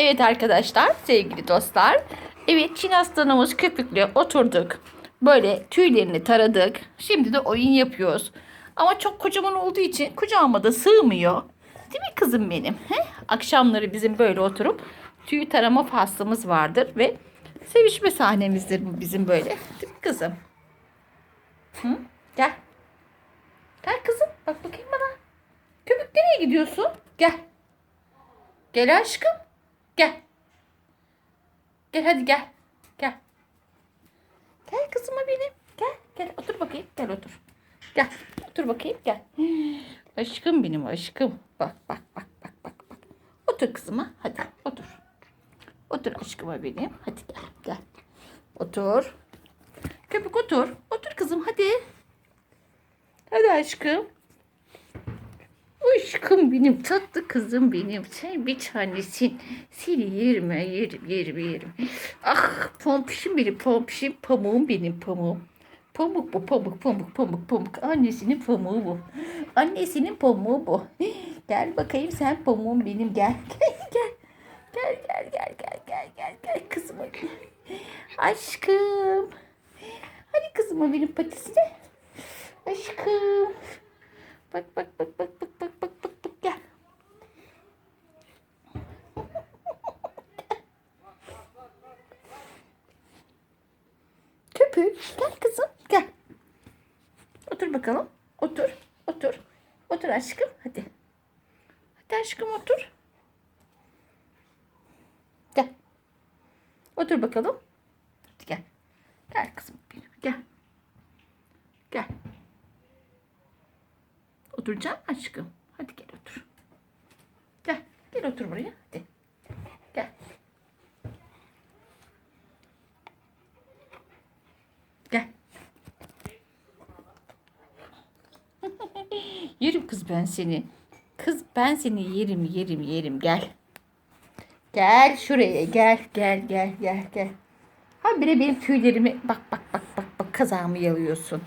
Evet arkadaşlar, sevgili dostlar. Evet, Çin aslanımız köpüklü oturduk. Böyle tüylerini taradık. Şimdi de oyun yapıyoruz. Ama çok kocaman olduğu için kucağıma da sığmıyor. Değil mi kızım benim? He? Akşamları bizim böyle oturup tüy tarama faslımız vardır ve sevişme sahnemizdir bu bizim böyle. Değil mi kızım? Hı? Gel. Gel kızım. Bak bakayım bana. Köpük nereye gidiyorsun? Gel. Gel aşkım. Gel. Gel hadi gel. Gel. Gel kızıma benim. Gel. Gel otur bakayım. Gel otur. Gel. Otur bakayım. Gel. Aşkım benim aşkım. Bak bak bak bak bak bak. Otur kızıma. Hadi otur. Otur aşkıma benim. Hadi gel gel. Otur. Köpük otur. Otur kızım hadi. Hadi aşkım. Aşkım benim tatlı kızım benim. Sen bir tanesin. Seni yerim yerim yerim yerim. Ah pompişim benim pompişim. Pamuğum benim pamuğum. Pamuk bu pamuk pamuk pamuk pamuk. Annesinin pamuğu bu. Annesinin pamuğu bu. Gel bakayım sen pamuğum benim gel. Gel gel. Gel gel gel gel gel gel gel kızıma. Aşkım. Hadi kızıma benim patisine. Aşkım. Bak bak bak bak bak bak gel. Köpük gel kızım gel. Otur bakalım. Otur. Otur. Otur aşkım hadi. Hadi aşkım otur. Gel. Otur bakalım. Hadi gel. Gel kızım benim gel. Gel. Oturacağım aşkım. Hadi gel otur. Gel. Gel otur buraya. Hadi. Gel. Gel. Yerim kız ben seni. Kız ben seni yerim yerim yerim gel. Gel şuraya gel gel gel gel gel. Ha bire benim tüylerimi bak bak bak bak bak kazağımı yalıyorsun.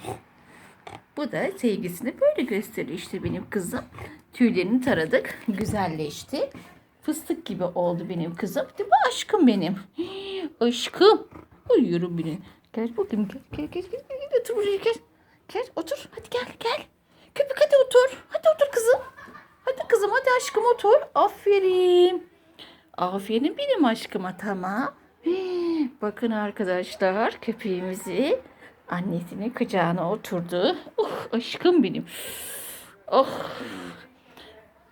Bu da sevgisini böyle gösteriyor işte benim kızım. Tüylerini taradık. Güzelleşti. Fıstık gibi oldu benim kızım. Değil mi aşkım benim? Aşkım. Uyuyorum beni. Gel bakayım gel gel. gel, gel. Otur buraya gel. Gel otur. Hadi gel gel. Köpük hadi otur. Hadi otur kızım. Hadi kızım hadi aşkım otur. Aferin. Aferin benim aşkıma tamam. Bakın arkadaşlar köpeğimizi annesinin kucağına oturdu. Oh aşkım benim. Oh.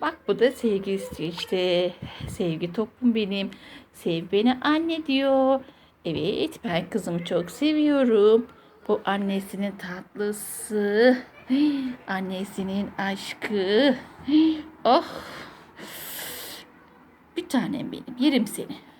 Bak bu da sevgi istiyor işte. Sevgi toplum benim. Sev beni anne diyor. Evet ben kızımı çok seviyorum. Bu annesinin tatlısı. Annesinin aşkı. Oh. Bir tanem benim. Yerim seni.